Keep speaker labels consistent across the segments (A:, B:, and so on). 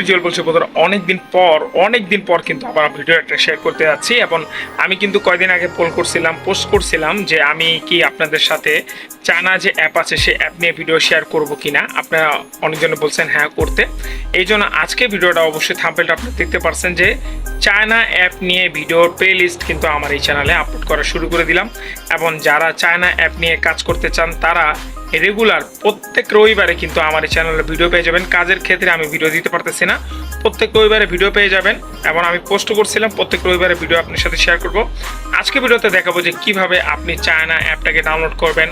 A: রিজুয়াল বলছি বন্ধুরা, অনেকদিন পর অনেক দিন পর কিন্তু আবার ভিডিও একটা শেয়ার করতে যাচ্ছি এবং আমি কিন্তু কয়দিন আগে পোল করছিলাম পোস্ট করছিলাম যে আমি কি আপনাদের সাথে চায়না যে অ্যাপ আছে, সেই অ্যাপ নিয়ে ভিডিও শেয়ার করব কিনা। আপনারা অনেকজনে বলছেন হ্যাঁ করতে। এই জন্য আজকে ভিডিওটা অবশ্যই থাম্পেলটা আপনি দেখতে পারছেন যে চায়না অ্যাপ নিয়ে ভিডিওর প্লে লিস্ট কিন্তু আমার এই চ্যানেলে আপলোড করা শুরু করে দিলাম এবং যারা চায়না অ্যাপ নিয়ে কাজ করতে চান, তারা রেগুলার প্রত্যেক রবিবারে কিন্তু আমার এই চ্যানেলে ভিডিও পেয়ে যাবেন। কাজের ক্ষেত্রে আমি ভিডিও দিতে পারতেছি না। প্রত্যেক রবিবারে ভিডিও পেয়ে যাবেন এবং আমি পোস্ট করছিলাম, প্রত্যেক রবিবারে ভিডিও আপনার সাথে শেয়ার করব। আজকে ভিডিওতে দেখাবো যে কীভাবে আপনি চায়না অ্যাপটাকে ডাউনলোড করবেন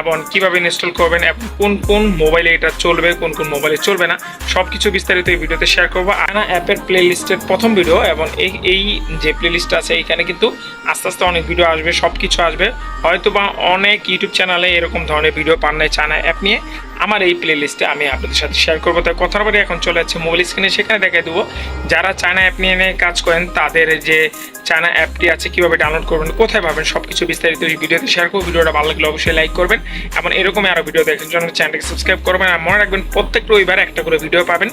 A: এবং কীভাবে ইনস্টল করবেন এবং কোন কোন মোবাইলে এটা চলবে, কোন কোন মোবাইলে চলবে না সব কিছু বিস্তারিত এই ভিডিওতে শেয়ার করব। আনা অ্যাপের প্লে লিস্টের প্রথম ভিডিও এবং এই এই যে প্লে লিস্টটা আছে, এইখানে কিন্তু আস্তে আস্তে অনেক ভিডিও আসবে সব কিছু আসবে। হয়তো বা অনেক ইউটিউব চ্যানেলে এরকম ধরনের ভিডিও পান নাই, চায়না অ্যাপ নিয়ে। আমার এই প্লে লিস্টে আমি আপনাদের সাথে শেয়ার করব। তাই কথার বাড়ি এখন চলে যাচ্ছে মোবাইল স্ক্রিনে সেখানে দেখাই দেবো। যারা চায়না অ্যাপ নিয়ে নিয়ে কাজ করেন, তাদের যে চায়না অ্যাপটি আছে, কীভাবে ডাউনলোড করবেন, কোথায় পাবেন সব কিছু বিস্তারিত এই ভিডিওতে শেয়ার করব। ভিডিওটা ভালো লাগলে অবশ্যই লাইক করবেন। এবং এরকমই আরও ভিডিও দেখার জন্য চ্যানেলকে সাবস্ক্রাইব করবেন। আর মনে রাখবেন, প্রত্যেক রবিবার একটা করে ভিডিও পাবেন।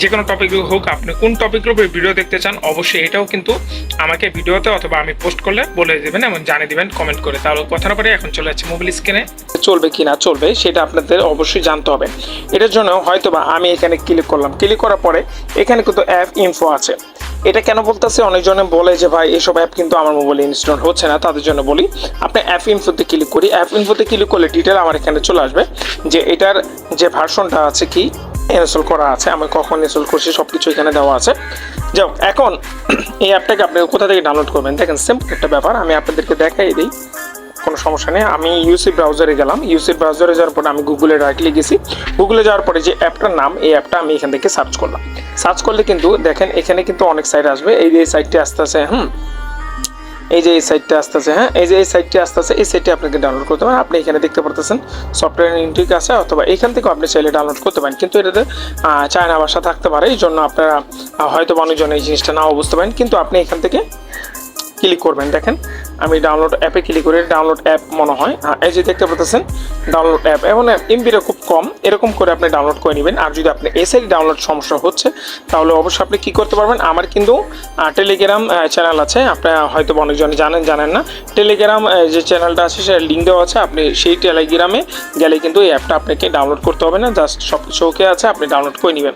A: যে কোনো টপিক হোক, আপনি কোন টপিকের উপরে ভিডিও দেখতে চান, অবশ্যই এটাও কিন্তু আমাকে ভিডিওতে অথবা আমি পোস্ট করলে বলে দেবেন এবং জানিয়ে দেবেন কমেন্ট করে। তাহলে কথা না পারে এখন চলে যাচ্ছে মোবাইল স্ক্রিনে চলবে কি না চলবে, সেটা আপনাদের অবশ্যই জানতে হবে। এটার জন্য হয়তোবা আমি এখানে ক্লিক করলাম। ক্লিক করার পরে এখানে কিন্তু অ্যাপ ইনফো আছে। এটা কেন বলতেছে? অনেকজনে বলে যে, ভাই, এসব অ্যাপ কিন্তু আমার মোবাইলে ইনস্টল হচ্ছে না। তাদের জন্য বলি, আপনি অ্যাপ ইনফোতে ক্লিক করি। অ্যাপ ইনফোতে ক্লিক করলে ডিটেল আমার এখানে চলে আসবে যে, এটার যে ভার্সনটা আছে কি? ইনস্টল করা আছে, আমি কখন ইনস্টল করছি সব কিছু এখানে দেওয়া আছে। যাও এখন এই অ্যাপটাকে আপনি কোথা থেকে ডাউনলোড করবেন? দেখেন সিম্পল একটা ব্যাপার, আমি আপনাদেরকে দেখাই দিই, কোনো সমস্যা নেই। আমি ইউসি ব্রাউজারে গেলাম ইউসি ব্রাউজারে যাওয়ার পরে আমি গুগলে ডাইরেক্টলি গেছি। গুগলে যাওয়ার পরে যে অ্যাপটার নাম, এই অ্যাপটা আমি এখান থেকে সার্চ করলাম। সার্চ করলে কিন্তু, দেখেন, এখানে কিন্তু অনেক সাইট আসবে। এই যে সাইটটি আসতে আছে হুম এই যে এই সাইটটা আসতে আছে হ্যাঁ? এই যে এই সাইটটি আসতেছে, এই সাইটটি আপনাকে ডাউনলোড করতে পারেন আপনি এখানে দেখতে পারতেছেন সফটওয়্যার ইন্ট্রিক আছে, অথবা এখান থেকেও আপনি চাইলে ডাউনলোড করতে পারেন। কিন্তু এটাতে চায়না ভাষা থাকতে পারে, এই জন্য আপনারা হয়তো মানুষজন এই জিনিসটা নাও বুঝতে পারেন। কিন্তু আপনি এখান থেকে ক্লিক করবেন, দেখেন। আমি ডাউনলোড অ্যাপে ক্লিক করে ডাউনলোড অ্যাপ মনে হয়। হ্যাঁ, এই যে দেখতে পাচ্ছেন ডাউনলোড অ্যাপ এবং এমবিটা খুব কম এরকম করে আপনি ডাউনলোড করে নেবেন। আর যদি আপনি এসএল ডাউনলোড সমস্যা হচ্ছে তাহলে অবশ্যই আপনি কি করতে পারবেন? আমার কিন্তু টেলিগ্রাম চ্যানেল আছে। আপনি হয়তো অনেকজনে জানেন জানেন না। টেলিগ্রাম যে চ্যানেলটা আছে সেটা লিঙ্ক দেওয়া আছে। আপনি সেই টেলিগ্রামে গেলে কিন্তু এই অ্যাপটা আপনাকে ডাউনলোড করতে হবে না। জাস্ট সব কিছু ওকে আছে আপনি ডাউনলোড করে নেবেন।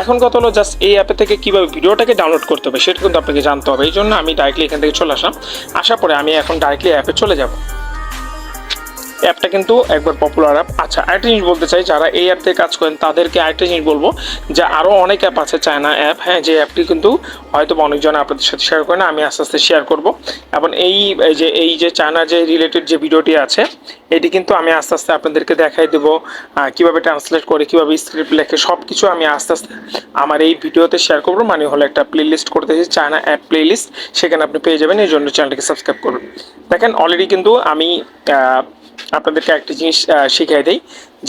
A: এখন কথা হলো জাস্ট এই অ্যাপে থেকে কীভাবে ভিডিওটাকে ডাউনলোড করতে হবে সেটা কিন্তু আপনাকে জানতে হবে। এই জন্য আমি ডাইরেক্টলি এখান থেকে চলে আসলাম। আসার পরে আমি এখন ডাইরেক্টলি অ্যাপে চলে যাব। অ্যাপটা কিন্তু একবার পপুলার অ্যাপ আচ্ছা আরেকটা জিনিস বলতে চাই, যারা এই অ্যাপ কাজ করেন, তাদেরকে আরেকটা জিনিস বলব যে আরও অনেক অ্যাপ আছে চায়না অ্যাপ হ্যাঁ যে অ্যাপটি কিন্তু হয়তো অনেকজন আপনাদের সাথে শেয়ার করে না, আমি আস্তে আস্তে শেয়ার করব। এবং এই যে এই যে চায়না যে রিলেটেড যে ভিডিওটি আছে, এটি কিন্তু আমি আস্তে আস্তে আপনাদেরকে দেখাই দেবো কীভাবে ট্রান্সলেট করে, কীভাবে স্ক্রিপ্ট লেখে সব কিছু আমি আস্তে আস্তে আমার এই ভিডিওতে শেয়ার করব। মানে হলো একটা প্লে লিস্ট করতেছি চায়না অ্যাপ প্লে লিস্ট সেখানে আপনি পেয়ে যাবেন, এই জন্য চ্যানেলটিকে সাবস্ক্রাইব করুন। দেখেন অলরেডি কিন্তু আমি আপনাদেরকে একটা জিনিস শিখিয়ে দিই।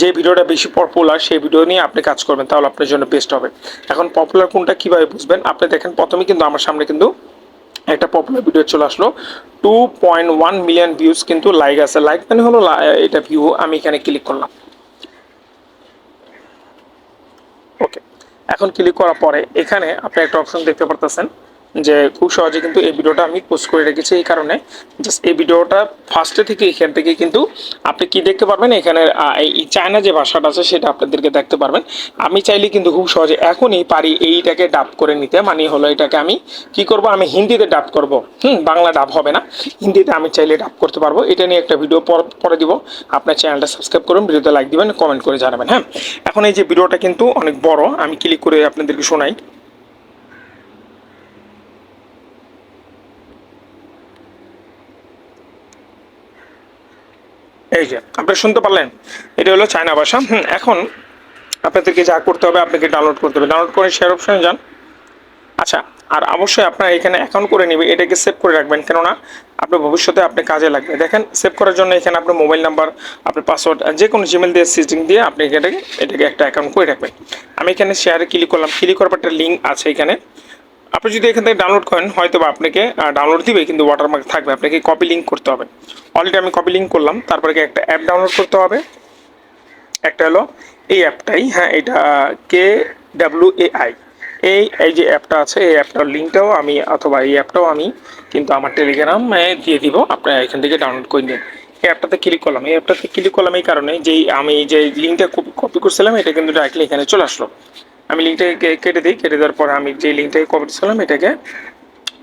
A: যে ভিডিওটা বেশি পপুলার সেই ভিডিও নিয়ে আপনি কাজ করবেন, তাহলে আপনার জন্য বেস্ট হবে। এখন পপুলার কোনটা কীভাবে বুঝবেন? আপনি দেখেন, প্রথমে কিন্তু আমার সামনে কিন্তু একটা পপুলার ভিডিও চলে আসলো। Two point one million views কিন্তু লাইক আছে। লাইক মানে হলো এটা ভিউ আমি এখানে ক্লিক করলাম। ওকে এখন ক্লিক করার পরে এখানে আপনি একটা অপশন দেখতে পারতেছেন। যে খুব সহজে কিন্তু এই ভিডিওটা আমি পোস্ট করে রেখেছি এই কারণে। জাস্ট এই ভিডিওটা ফার্স্টে থেকে এখান থেকে কিন্তু আপনি কি দেখতে পারবেন? এখানে এই চায়না যে ভাষাটা আছে সেটা আপনাদেরকে দেখতে পারবেন। আমি চাইলে কিন্তু খুব সহজে এখনই পারি এইটাকে ডাব করে নিতে। মানে হলো এটাকে আমি কি করব? আমি হিন্দিতে ডাব করব। হুম, বাংলা ডাব হবে না। হিন্দিতে আমি চাইলে ডাব করতে পারব। এটা নিয়ে একটা ভিডিও পরে দিব। আপনার চ্যানেলটা সাবস্ক্রাইব করুন, ভিডিওতে লাইক দিবেন কমেন্ট করে জানাবেন। হ্যাঁ এখন এই যে ভিডিওটা কিন্তু অনেক বড়। আমি ক্লিক করে আপনাদেরকে শোনাই। এই যে, আপনি শুনতে পারলেন? এটা হলো চায়না ভাষা। এখন আপনাদেরকে যা করতে হবে, আপনাকে ডাউনলোড করতে হবে। ডাউনলোড করে শেয়ার অপশনে যান। আচ্ছা আর অবশ্যই আপনার এখানে অ্যাকাউন্ট করে নেবে, এটাকে সেভ করে রাখবেন। কেননা, আপনার ভবিষ্যতে আপনি কাজে লাগবে। দেখেন সেভ করার জন্য এখানে আপনার মোবাইল নাম্বার আপনার পাসওয়ার্ড যে কোনো জিমেল দিয়ে সেটিং দিয়ে আপনি এটাকে এটাকে একটা অ্যাকাউন্ট করে রাখবেন। আমি এখানে শেয়ারে ক্লিক করলাম। ক্লিক করার একটা লিঙ্ক আছে এখানে। আপনি যদি এখান থেকে ডাউনলোড করেন হয়তো বা আপনাকে ডাউনলোড দিবে, কিন্তু ওয়াটারমার্ক থাকবে। আপনাকে কপি লিঙ্ক করতে হবে। অলরেডি আমি কপি লিঙ্ক করলাম। তারপরে একটা অ্যাপ ডাউনলোড করতে হবে? একটা হলো এই অ্যাপটাই হ্যাঁ এটা কে ডাব্লিউ এ আই এই এই যে অ্যাপটা আছে, এই অ্যাপটার লিঙ্কটাও আমি, অথবা এই অ্যাপটাও আমি কিন্তু আমার টেলিগ্রামে দিয়ে দিব। আপনারা এখান থেকে ডাউনলোড করে নিন। এই অ্যাপটাতে ক্লিক করলাম। এই অ্যাপটাতে ক্লিক করলাম এই কারণে যেই আমি যে লিঙ্কটা কপি করছিলাম, এটা কিন্তু ডাইরেক্টলি এখানে চলে আসলো। আমি লিঙ্কটাকে কেটে দিই, কেটে দেওয়ার পর আমি যে লিঙ্কটাকে কপি করছিলাম এটাকে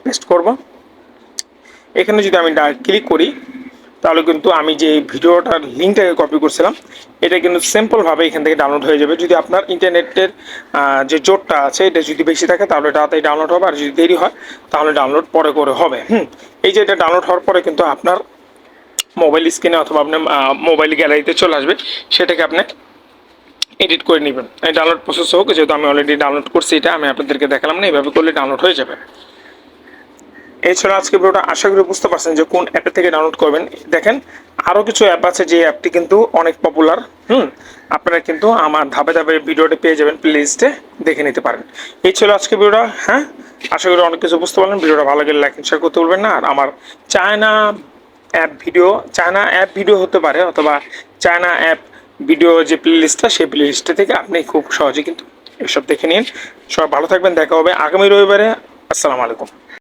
A: পেস্ট করব। এখানে যদি আমি ডা ক্লিক করি, তাহলে কিন্তু আমি যে ভিডিওটার লিঙ্কটাকে কপি করছিলাম, এটা কিন্তু সিম্পলভাবে এখান থেকে ডাউনলোড হয়ে যাবে। যদি আপনার ইন্টারনেটের যে জোরটা আছে, এটা যদি বেশি থাকে, তাহলে তাড়াতাড়ি ডাউনলোড হবে। আর যদি দেরি হয়, তাহলে ডাউনলোড পরে করে হবে। হুম, এই যে এটা ডাউনলোড হওয়ার পরে কিন্তু আপনার মোবাইল স্ক্রিনে অথবা আপনার মোবাইল গ্যালারিতে চলে আসবে। সেটাকে আপনি এডিট করে নেবেন। এই ডাউনলোড প্রসেস হোক, যেহেতু আমি অলরেডি ডাউনলোড করছি এটা, আমি আপনাদেরকে দেখালাম না, এইভাবে করলে ডাউনলোড হয়ে যাবে। এছাড়া আজকে ভিডিওটা আশা করি বুঝতে পারছেন যে কোন অ্যাপে থেকে ডাউনলোড করবেন। দেখেন আরও কিছু অ্যাপ আছে যে অ্যাপটি কিন্তু অনেক পপুলার হুম? আপনারা কিন্তু আমার ধাপে ধাপে ভিডিওটি পেয়ে যাবেন প্লেলিস্টে দেখে নিতে পারেন। এই ছিল আজকে ভিডিওটা হ্যাঁ? আশা করি অনেক কিছু বুঝতে পারলেন। ভিডিওটা ভালো লাগলে লাইক শেয়ার করতে বলবেন না। আর আমার China app video China app video হতে পারে, অথবা চায়না অ্যাপ ভিডিও যে প্লেলিস্টটা সেই প্লেলিস্টটা থেকে আপনি খুব সহজে কিন্তু এসব দেখে নিন। সবাই ভালো থাকবেন, দেখা হবে আগামী রবিবারে। আসসালামু আলাইকুম।